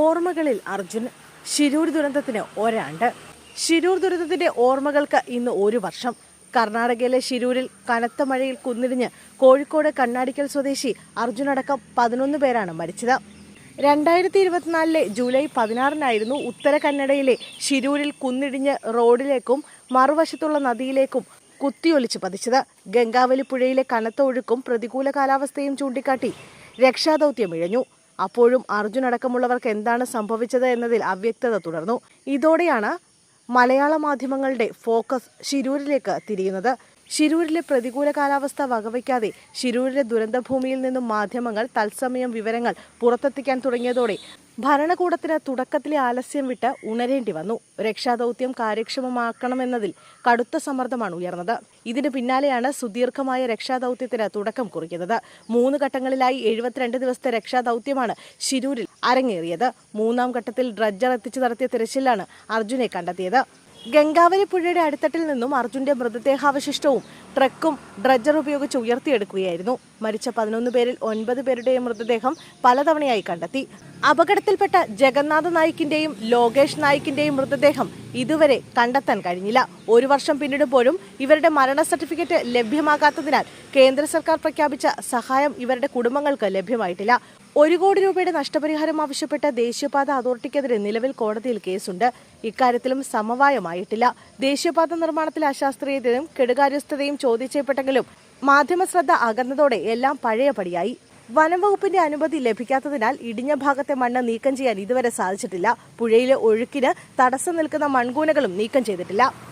ഓർമ്മകളിൽ അർജുൻ ശിരൂർ ദുരന്തത്തിന് ഒരാണ്ട്. ശിരൂർ ദുരന്തത്തിന്റെ ഓർമ്മകൾക്ക് ഇന്ന് ഒരു വർഷം. കർണാടകയിലെ ശിരൂരിൽ കനത്ത മഴയിൽ കുന്നിടിഞ്ഞ് കോഴിക്കോട് കണ്ണാടിക്കൽ സ്വദേശി അർജുൻ അടക്കം പതിനൊന്ന് പേരാണ് മരിച്ചത്. രണ്ടായിരത്തി ഇരുപത്തിനാലിലെ ജൂലൈ പതിനാറിനായിരുന്നു ഉത്തര കന്നഡയിലെ ശിരൂരിൽ കുന്നിടിഞ്ഞ് റോഡിലേക്കും മറുവശത്തുള്ള നദിയിലേക്കും കുത്തിയൊലിച്ച് പതിച്ചത്. ഗംഗാവലി പുഴയിലെ കനത്ത ഒഴുക്കും പ്രതികൂല കാലാവസ്ഥയും ചൂണ്ടിക്കാട്ടി രക്ഷാദൗത്യം ഇഴഞ്ഞു. അപ്പോഴും അർജുൻ അടക്കമുള്ളവർക്ക് എന്താണ് സംഭവിച്ചത് എന്നതിൽ അവ്യക്തത തുടർന്നു. ഇതോടെയാണ് മലയാള മാധ്യമങ്ങളുടെ ഫോക്കസ് ശിരൂരിലേക്ക് തിരിയുന്നത്. ശിരൂരിലെ പ്രതികൂല കാലാവസ്ഥ വകവയ്ക്കാതെ ശിരൂരിലെ ദുരന്തഭൂമിയിൽ നിന്നും മാധ്യമങ്ങൾ തത്സമയം വിവരങ്ങൾ പുറത്തെത്തിക്കാൻ തുടങ്ങിയതോടെ ഭരണകൂടത്തിന് തുടക്കത്തിലെ ആലസ്യം വിട്ട് ഉണരേണ്ടി വന്നു. രക്ഷാദൗത്യം കാര്യക്ഷമമാക്കണമെന്നതിൽ കടുത്ത സമ്മർദ്ദമാണ് ഉയർന്നത്. ഇതിന് പിന്നാലെയാണ് സുദീർഘമായ രക്ഷാദൗത്യത്തിന് തുടക്കം കുറിക്കുന്നത്. മൂന്ന് ഘട്ടങ്ങളിലായി എഴുപത്തിരണ്ട് ദിവസത്തെ രക്ഷാദൗത്യമാണ് ശിരൂരിൽ അരങ്ങേറിയത്. മൂന്നാം ഘട്ടത്തിൽ ഡ്രഡ്ജർ എത്തിച്ചു നടത്തിയ തിരച്ചിലാണ് അർജുനെ കണ്ടെത്തിയത്. ഗംഗാവലി പുഴയുടെ അടിത്തട്ടിൽ നിന്നും അർജുന്റെ മൃതദേഹാവശിഷ്ടവും ട്രക്കും ഡ്രജർ ഉപയോഗിച്ച് ഉയർത്തിയെടുക്കുകയായിരുന്നു. മരിച്ച പതിനൊന്ന് പേരിൽ ഒൻപത് പേരുടെയും മൃതദേഹം പലതവണയായി കണ്ടെത്തി. അപകടത്തിൽപ്പെട്ട ജഗന്നാഥ നായിക്കിന്റെയും ലോകേഷ് നായിക്കിന്റെയും മൃതദേഹം ഇതുവരെ കണ്ടെത്താൻ കഴിഞ്ഞില്ല. ഒരു വർഷം പിന്നിടുമ്പോഴും ഇവരുടെ മരണ സർട്ടിഫിക്കറ്റ് ലഭ്യമാകാത്തതിനാൽ കേന്ദ്ര സർക്കാർ പ്രഖ്യാപിച്ച സഹായം ഇവരുടെ കുടുംബങ്ങൾക്ക് ലഭ്യമായിട്ടില്ല. ഒരു കോടി രൂപയുടെ നഷ്ടപരിഹാരം ആവശ്യപ്പെട്ട ദേശീയപാത അതോറിറ്റിക്കെതിരെ നിലവിൽ കോടതിയിൽ കേസുണ്ട്. ഇക്കാര്യത്തിലും സമവായമായിട്ടില്ല. ദേശീയപാത നിർമ്മാണത്തിലെ അശാസ്ത്രീയതയും കെടുകാര്യസ്ഥതയും ചോദ്യം ചെയ്യപ്പെട്ടെങ്കിലും മാധ്യമ ശ്രദ്ധ അകന്നതോടെ എല്ലാം പഴയപടിയായി. വനംവകുപ്പിന്റെ അനുമതി ലഭിക്കാത്തതിനാൽ ഇടിഞ്ഞ ഭാഗത്തെ മണ്ണ് നീക്കം ചെയ്യാൻ ഇതുവരെ സാധിച്ചിട്ടില്ല. പുഴയിലെ ഒഴുക്കിന് തടസ്സം നിൽക്കുന്ന മൺകൂനകളും നീക്കം ചെയ്തിട്ടില്ല.